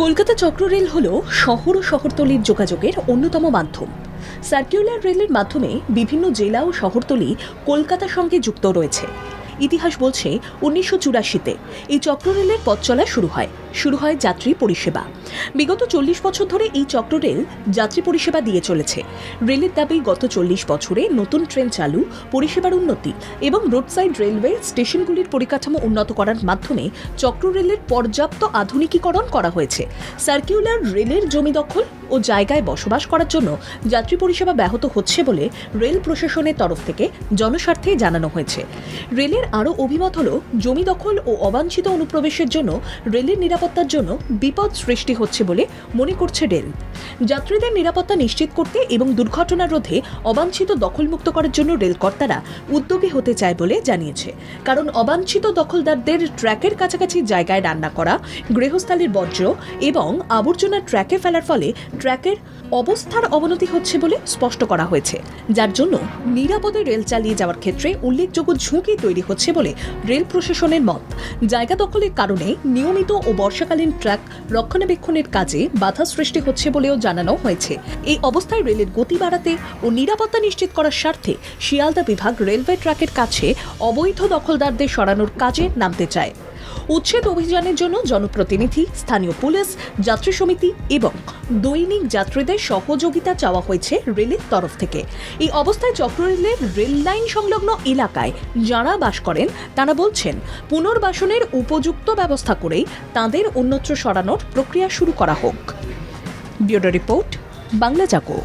কলকাতা চক্র রেল হল শহর ও শহরতলির যোগাযোগের অন্যতম মাধ্যম। সার্কুলার রেলের মাধ্যমে বিভিন্ন জেলা ও শহরতলি কলকাতার সঙ্গে যুক্ত রয়েছে। ইতিহাস বলছে উনিশশো চুরাশিতে এই চক্র রেলের পথ চলা শুরু হয়। শুরু হয় যাত্রী পরিষেবা। বিগত চল্লিশ বছর ধরে এই চক্র রেল যাত্রী পরিষেবা দিয়ে চলেছে। রেলের দাবি গত চল্লিশ বছরে নতুন ট্রেন চালু, পরিষেবার উন্নতি এবং রোডসাইড রেলওয়ে স্টেশনগুলির পরিকাঠামো উন্নত করার মাধ্যমে চক্র রেলের পর্যাপ্ত আধুনিকীকরণ করা হয়েছে। সার্কিউলার রেলের জমি দখল ও জায়গায় বসবাস করার জন্য যাত্রী পরিষেবা ব্যাহত হচ্ছে বলে রেল প্রশাসনের তরফ থেকে জনস্বার্থে জানানো হয়েছে। রেলের আরও অভিমত হল, জমি দখল ও অবাঞ্ছিত অনুপ্রবেশের জন্য রেলের নিরাপত্তার জন্য বিপদ সৃষ্টি হচ্ছে বলে মনে করছে রেল। যাত্রীদের নিরাপত্তা নিশ্চিত করতে এবং দুর্ঘটনা রোধে অবাঞ্ছিত দখলমুক্ত করার জন্য রেলকর্তারা উদ্যোগী হতে চায় বলে জানিয়েছে। কারণ অবাঞ্ছিত দখলদারদের ট্র্যাকের কাছাকাছি জায়গায় রান্না করা, গৃহস্থালির বর্জ্য এবং আবর্জনা ট্র্যাকে ফেলার ফলে ট্র্যাকের অবস্থার অবনতি হচ্ছে বলে স্পষ্ট করা হয়েছে। যার জন্য নিরাপদে রেল চালিয়ে যাওয়ার ক্ষেত্রে উল্লেখযোগ্য ঝুঁকি তৈরি হচ্ছে। বলে রেল প্রশাসনের মত। জায়গা দখলের কারণে নিয়মিত ও বর্ষাকালীন ট্র্যাক রক্ষণাবেক্ষণের কাজে বাধা সৃষ্টি হচ্ছে বলেও জানানো হয়েছে। এই অবস্থায় রেলের গতি বাড়াতে ও নিরাপত্তা নিশ্চিত করার স্বার্থে শিয়ালদা বিভাগ রেলওয়ে ট্র্যাকের কাছে অবৈধ দখলদারদের সরানোর কাজে নামতে চায়। উচ্ছেদ অভিযানের জন্য জনপ্রতিনিধি, স্থানীয় পুলিশ, যাত্রী সমিতি এবং দৈনিক যাত্রীদের সহযোগিতা চাওয়া হয়েছে রেলের তরফ থেকে। এই অবস্থায় চক্র রেলের রেল লাইন সংলগ্ন এলাকায় যারা বাস করেন, তারা বলছেন, পুনর্বাসনের উপযুক্ত ব্যবস্থা করেই তাদের অন্যত্র সরানোর প্রক্রিয়া শুরু করা হোক। ব্যুরো রিপোর্ট, বাংলা জাগো